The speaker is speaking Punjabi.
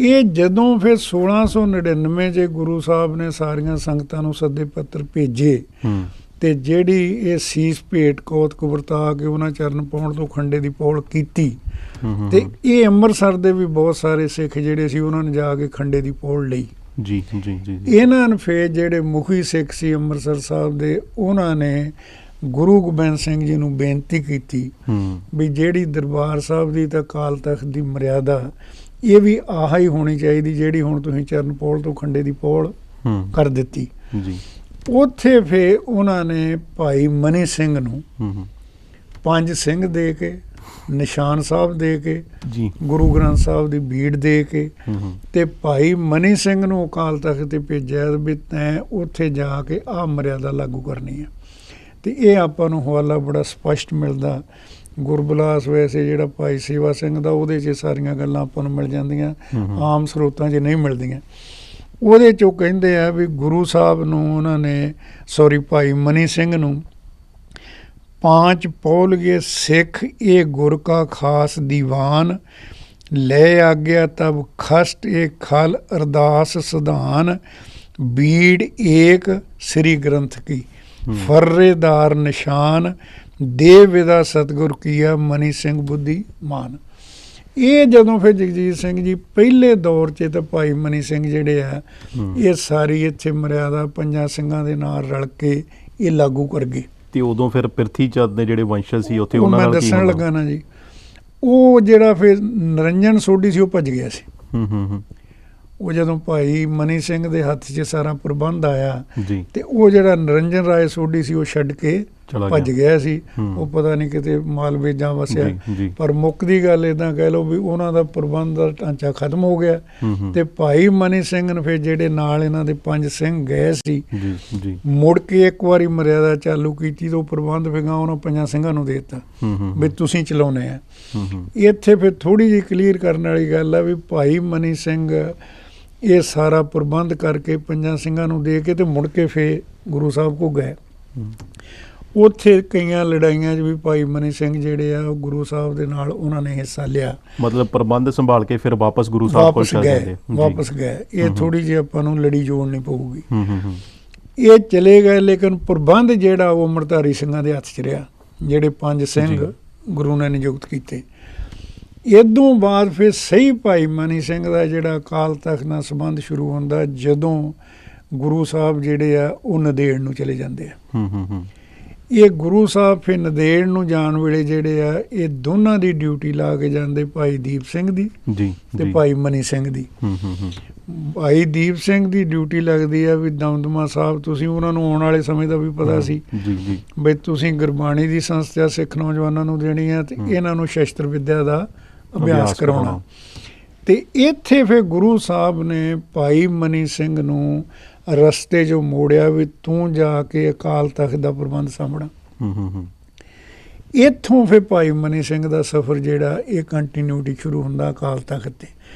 ਇਹ ਜਦੋਂ ਫਿਰ 1699 'ਚ ਗੁਰੂ ਸਾਹਿਬ ਨੇ ਸਾਰੀਆਂ ਸੰਗਤਾਂ ਨੂੰ ਸੱਦੇ ਪੱਤਰ ਭੇਜੇ ਤੇ ਜਿਹੜੀ ਇਹ ਸੀਸ ਭੇਟ ਕੋਤ ਵਰਤਾ ਕੇ ਉਹਨਾਂ ਚਰਨ ਪਾਉਣ ਤੋਂ ਖੰਡੇ ਦੀ ਪੌਲ ਕੀਤੀ ਤੇ। ਇਹ ਅੰਮ੍ਰਿਤਸਰ ਦੇ ਵੀ ਬਹੁਤ ਸਾਰੇ ਸਿੱਖ ਜਿਹੜੇ ਸੀ ਉਹਨਾਂ ਨੇ ਜਾ ਕੇ ਖੰਡੇ ਦੀ ਪੌਲ ਲਈ। ਜੀ ਜੀ ਜੀ ਜੀ। ਇਹਨਾਂ ਨੇ ਫੇਰ ਜਿਹੜੇ ਮੁਖੀ ਸਿੱਖ ਸੀ ਅੰਮ੍ਰਿਤਸਰ ਸਾਹਿਬ ਦੇ ਉਹਨਾਂ ਨੇ ਗੁਰੂ ਗੋਬਿੰਦ ਸਿੰਘ ਜੀ ਨੂੰ ਬੇਨਤੀ ਕੀਤੀ ਵੀ ਜਿਹੜੀ ਦਰਬਾਰ ਸਾਹਿਬ ਦੀ ਤਾਂ ਕਾਲ ਤਖਤ ਦੀ ਮਰਿਆਦਾ ਇਹ ਵੀ ਆਹਾ ਹੀ ਹੋਣੀ ਚਾਹੀਦੀ ਜਿਹੜੀ ਹੁਣ ਤੁਸੀਂ ਚਰਨ ਪੌਲ ਤੋਂ ਖੰਡੇ ਦੀ ਪੌਲ ਕਰ ਦਿੱਤੀ। ਜੀ। ਉੱਥੇ ਫੇ ਉਹਨਾਂ ਨੇ ਭਾਈ ਮਨੀ ਸਿੰਘ ਨੂੰ ਹੂੰ ਹੂੰ। ਪੰਜ ਸਿੰਘ ਦੇ ਕੇ ਨਿਸ਼ਾਨ ਸਾਹਿਬ ਦੇ ਕੇ ਜੀ। ਗੁਰੂ ਗ੍ਰੰਥ ਸਾਹਿਬ ਦੀ ਬੀੜ ਦੇ ਕੇ ਤੇ ਭਾਈ ਮਨੀ ਸਿੰਘ ਨੂੰ ਅਕਾਲ ਤਖਤ ਤੇ ਭੇਜਿਆ ਵੀ ਤੈਂ ਉੱਥੇ ਜਾ ਕੇ ਆ ਮਰਿਆਦਾ ਲਾਗੂ ਕਰਨੀ ਹੈ ਤੇ ਇਹ ਆਪਾਂ ਨੂੰ ਹਵਾਲਾ ਬੜਾ ਸਪਸ਼ਟ ਮਿਲਦਾ। ਗੁਰਬਲਾਸ ਵੈਸੇ ਜਿਹੜਾ ਭਾਈ ਸੇਵਾ ਸਿੰਘ ਦਾ ਉਹਦੇ 'ਚ ਸਾਰੀਆਂ ਗੱਲਾਂ ਆਪਾਂ ਨੂੰ ਮਿਲ ਜਾਂਦੀਆਂ। ਆਮ ਸਰੋਤਾਂ 'ਚ ਨਹੀਂ ਮਿਲਦੀਆਂ। ਉਹਦੇ 'ਚੋਂ ਕਹਿੰਦੇ ਆ ਵੀ ਗੁਰੂ ਸਾਹਿਬ ਨੂੰ ਉਹਨਾਂ ਨੇ ਸੌਰੀ ਭਾਈ ਮਨੀ ਸਿੰਘ ਨੂੰ ਪਾਂਚ ਪੌਲਗੇ ਸਿੱਖ ਇਹ ਗੁਰ ਕਾ ਖਾਸ ਦੀਵਾਨ ਲੈ ਆਗਿਆ ਤਬ ਖਸਟ ਇਹ ਖਲ ਅਰਦਾਸ ਸਧਾਨ ਬੀੜ ਏਕ ਸ੍ਰੀ ਗ੍ਰੰਥ ਕੀ। ਹੂੰ। ਫਰੇਦਾਰ ਨਿਸ਼ਾਨ ਦੇ ਵਿਦਾ ਸਤਗੁਰ ਕੀਆ ਮਨੀ ਸਿੰਘ ਬੁੱਧੀ ਮਾਨ ਇਹ ਜਦੋਂ ਫਿਰ ਜਗਜੀਤ ਸਿੰਘ ਜੀ ਪਹਿਲੇ ਦੌਰ 'ਚ ਤਾਂ ਭਾਈ ਮਨੀ ਸਿੰਘ ਜਿਹੜੇ ਆ। ਇਹ ਸਾਰੀ ਇੱਥੇ ਮਰਿਆਦਾ ਪੰਜਾਂ ਸਿੰਘਾਂ ਦੇ ਨਾਲ ਰਲ ਕੇ ਇਹ ਲਾਗੂ ਕਰ ਗਏ ਤੇ ਉਦੋਂ ਫਿਰ ਪ੍ਰਿਥੀ ਚੰਦ ਦੇ ਜਿਹੜੇ ਵੰਸ਼ਜ ਸੀ ਉੱਥੇ ਉਹ ਉਹਨਾਂ ਨਾਲ ਕੀ ਦੱਸਣ? ਲੱਗਾ ਨਾ ਜੀ ਉਹ ਜਿਹੜਾ ਫਿਰ ਨਰਿੰਜਨ ਸੋਢੀ ਸੀ ਉਹ ਭੱਜ ਗਿਆ ਸੀ ਹੂੰ ਹੂੰ ਹੂੰ ਉਹ ਜਦੋਂ ਭਾਈ ਮਨੀ ਸਿੰਘ ਦੇ ਹੱਥ 'ਚ ਸਾਰਾ ਪ੍ਰਬੰਧ ਆਇਆ ਤੇ ਉਹ ਜਿਹੜਾ ਨਰਿੰਜਨ ਰਾਏ ਸੋਢੀ ਸੀ ਉਹ ਛੱਡ ਕੇ ਭੱਜ ਗਿਆ। ਸੀ। ਉਹ ਪਤਾ ਨਹੀਂ ਕਿਤੇ ਮਾਲਵੇ ਜਾਂ ਵਸਿਆ ਪਰ ਮੁੱਕ ਦੀ ਗੱਲ ਇਦਾਂ ਕਹਿ ਲਓ ਵੀ ਉਹਨਾਂ ਦਾ ਪ੍ਰਬੰਧ ਦਾ ਢਾਂਚਾ ਖਤਮ ਹੋ ਗਿਆ। ਤੇ ਭਾਈ ਮਨੀ ਸਿੰਘ ਨੇ ਫਿਰ ਜਿਹੜੇ ਨਾਲ ਇਹਨਾਂ ਦੇ ਪੰਜ ਸਿੰਘ ਗਏ ਸੀ ਮੁੜ ਕੇ ਇੱਕ ਵਾਰੀ ਮਰਿਆਦਾ ਚਾਲੂ ਕੀਤੀ ਤਾਂ ਉਹ ਪ੍ਰਬੰਧ ਫਿਗਾ ਉਹਨਾਂ ਪੰਜਾਂ ਸਿੰਘਾਂ ਨੂੰ ਦੇ ਦਿੱਤਾ ਵੀ ਤੁਸੀਂ ਚਲਾਉਣੇ ਆ। ਇੱਥੇ ਫਿਰ ਥੋੜੀ ਜਿਹੀ ਕਲੀਅਰ ਕਰਨ ਵਾਲੀ ਗੱਲ ਆ ਵੀ ਭਾਈ ਮਨੀ ਸਿੰਘ ਇਹ ਸਾਰਾ ਪ੍ਰਬੰਧ ਕਰਕੇ ਪੰਜਾਂ ਸਿੰਘਾਂ ਨੂੰ ਦੇ ਕੇ ਤੇ ਮੁੜ ਕੇ ਫੇ ਗੁਰੂ ਸਾਹਿਬ ਕੋ ਗਏ। ਉੱਥੇ ਕਈਆਂ ਲੜਾਈਆਂ 'ਚ ਵੀ ਭਾਈ ਮਨੀ ਸਿੰਘ ਜਿਹੜੇ ਆ ਉਹ ਗੁਰੂ ਸਾਹਿਬ ਦੇ ਨਾਲ ਉਹਨਾਂ ਨੇ ਹਿੱਸਾ ਲਿਆ ਮਤਲਬ ਪ੍ਰਬੰਧ ਸੰਭਾਲ ਕੇ ਫਿਰ ਵਾਪਸ ਗੁਰੂ ਸਾਹਿਬ ਕੋਲ ਚਲੇ ਗਏ। ਵਾਪਸ ਗਏ ਇਹ। ਥੋੜੀ ਜਿਹੀ ਆਪਾਂ ਨੂੰ ਲੜੀ ਜੋੜਨੀ ਪਊਗੀ ਹੂੰ ਹੂੰ ਹੂੰ ਇਹ ਚਲੇ ਗਏ ਲੇਕਿਨ ਪ੍ਰਬੰਧ ਜਿਹੜਾ ਉਹ ਅੰਮ੍ਰਿਤਧਾਰੀ ਸਿੰਘਾਂ ਦੇ ਹੱਥ 'ਚ ਰਿਹਾ ਜਿਹੜੇ ਪੰਜ ਸਿੰਘ। ਗੁਰੂ ਨੇ ਨਿਯੁਕਤ ਕੀਤੇ ਇਦੋਂ ਬਾਅਦ ਫਿਰ ਸਹੀ ਭਾਈ ਮਨੀ ਸਿੰਘ ਦਾ ਜਿਹੜਾ ਅਕਾਲ ਤਖਤ ਨਾਲ ਸੰਬੰਧ ਸ਼ੁਰੂ ਹੁੰਦਾ ਜਦੋਂ ਗੁਰੂ ਸਾਹਿਬ ਜਿਹੜੇ ਆ ਉਹ ਨਦੇੜ ਨੂੰ ਚਲੇ ਜਾਂਦੇ ਆ। ਹੂੰ ਹੂੰ ਹੂੰ। ਇਹ ਗੁਰੂ ਸਾਹਿਬ ਫਿਰ ਨਦੇੜ ਨੂੰ ਜਾਣ ਵੇਲੇ ਜਿਹੜੇ ਆ ਇਹ ਦੋਨਾਂ ਦੀ ਡਿਊਟੀ ਲਾ ਕੇ ਜਾਂਦੇ ਭਾਈ ਦੀਪ ਸਿੰਘ ਦੀ ਜੀ ਤੇ। ਭਾਈ ਮਨੀ ਸਿੰਘ ਦੀ। ਹੂੰ ਹੂੰ ਹੂੰ। ਭਾਈ ਦੀਪ ਸਿੰਘ ਦੀ ਡਿਊਟੀ ਲੱਗਦੀ ਆ ਵੀ ਦਮਦਮਾ ਸਾਹਿਬ ਤੁਸੀਂ ਉਹਨਾਂ ਨੂੰ ਆਉਣ ਵਾਲੇ ਸਮੇਂ ਦਾ ਵੀ ਪਤਾ ਸੀ ਜੀ ਜੀ। ਵੀ ਤੁਸੀਂ ਗੁਰਬਾਣੀ ਦੀ ਸੰਸਥਾ ਸਿੱਖ ਨੌਜਵਾਨਾਂ ਨੂੰ ਦੇਣੀ ਆ ਤੇ। ਇਹਨਾਂ ਨੂੰ ਸ਼ਸਤਰ ਵਿੱਦਿਆ ਦਾ ਅਭਿਆਸ ਕਰਾਉਣਾ। ਤੇ ਇੱਥੇ ਫਿਰ ਗੁਰੂ ਸਾਹਿਬ ਨੇ ਭਾਈ ਮਨੀ ਸਿੰਘ ਨੂੰ ਰਸਤੇ 'ਚੋਂ ਮੋੜਿਆ ਵੀ ਤੂੰ ਜਾ ਕੇ ਅਕਾਲ ਤਖਤ ਦਾ ਪ੍ਰਬੰਧ ਸਾਂਭਣਾ। ਹੂੰ ਹੂੰ ਹੂੰ। ਇੱਥੋਂ ਫਿਰ ਭਾਈ ਮਨੀ ਸਿੰਘ ਦਾ ਸਫ਼ਰ ਜਿਹੜਾ ਇਹ ਕੰਟੀਨਿਊਟੀ ਸ਼ੁਰੂ ਹੁੰਦਾ ਅਕਾਲ ਤਖਤ ਤੇ।